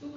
Su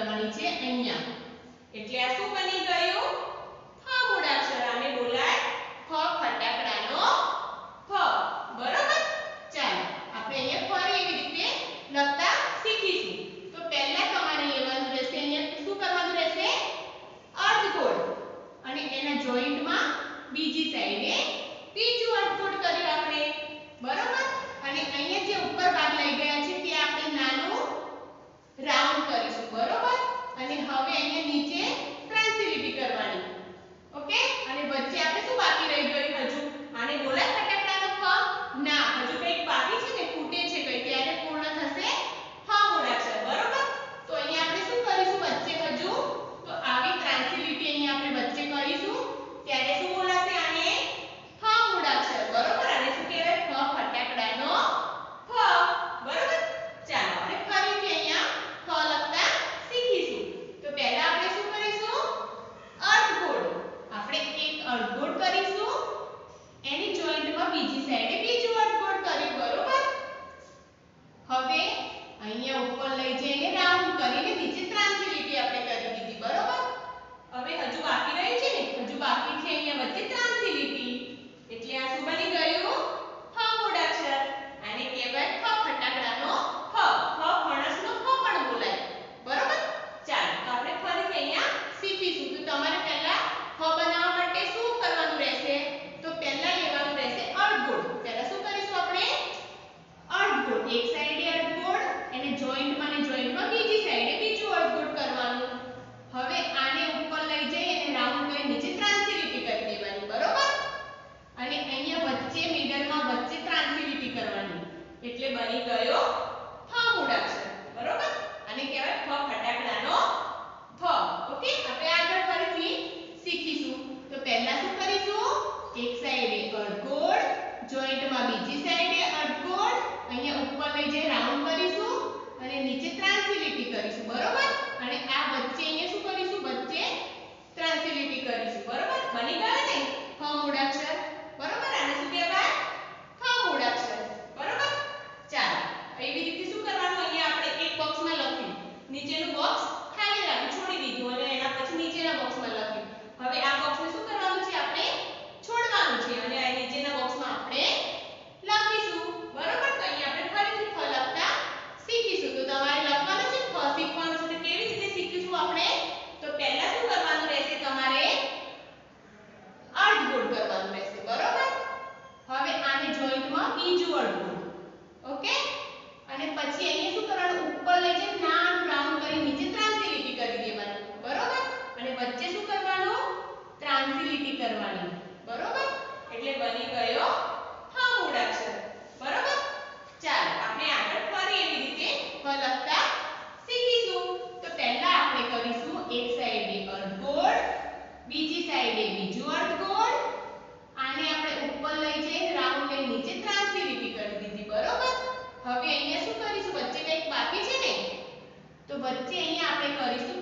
કરવાની છે અહીંયા. એટલે આ શું બની નીચે ક્રાંતિલિપી કરવાની. ઓકે અને વચ્ચે આપણે શું બાકી રહી ગયું હજુ? આને ગોળાકાર બીજી સાઈડે અડધગોળ અહીંયા ઉપર લઈ જઈ રાઉન્ડ કરીશું અને નીચે ટ્રાન્સિલિટી કરીશું, બરોબર? અને આ વચ્ચે અહીંયા શું કરીશું? વચ્ચે ટ્રાન્સિલિટી કરીશું, બરોબર? બની ગયો ને? હ મૂળાક્ષર બરોબર? આને શું કહેવાય? હ મૂળાક્ષર બરોબર? ચાલો, એવી રીતે શું કરવાનું? અહીંયા આપણે એક બોક્સમાં લખ્યું નીચેનું બોક્સ ખાલી રાખ્યું છોડી દીધું અને એના પછી નીચેના બોક્સમાં લખ્યું હવે આ બોક્સને શું કરવાનું છે આપણે છોડવાનું છે અને આ નીચેના બોક્સમાં આપણે લખીશું બરોબર તો અહીંયા આપણે ફરીથી ફ લખતા શીખીશું તો તમારે લખવાનું છે ફ શીખવાનું છે તો કેવી રીતે શીખીશું આપણે તો પહેલા શું કરવાનું રહેશે તમારે અર્ધગોળ કરવાનું રહેશે બરોબર હવે આને જોઈન્ટમાં બીજું અર્ધગોળ ઓકે અને પછી અહીંયા શું કરવાનું ઉપર લઈ જઈને નાનું રાઉન્ડ કરી નીચે ત્રાંસી લીટી કરી દેવાની બરોબર અને વચ્ચે શું કરવાનું ત્રાંસી લીટી કરવાની બરોબર એટલે બની ગયો હ મૂળાક્ષર બરોબર? ચાલો, આપણે આગળ ફરી એવી રીતે ફલકતા શીખીશું. તો પહેલા આપણે કરીશું એક સાઈડે અર્ધગોળ, બીજી સાઈડે બીજું અર્ધગોળ. આને આપણે ઉપર લઈ જઈ રાઉન્ડ લઈ નીચે ત્રાંસી લીટી કરી દીધી, બરોબર? હવે અહીંયા શું કરીશું? વચ્ચે કંઈક બાકી છે ને? તો વચ્ચે અહીંયા આપણે કરીશું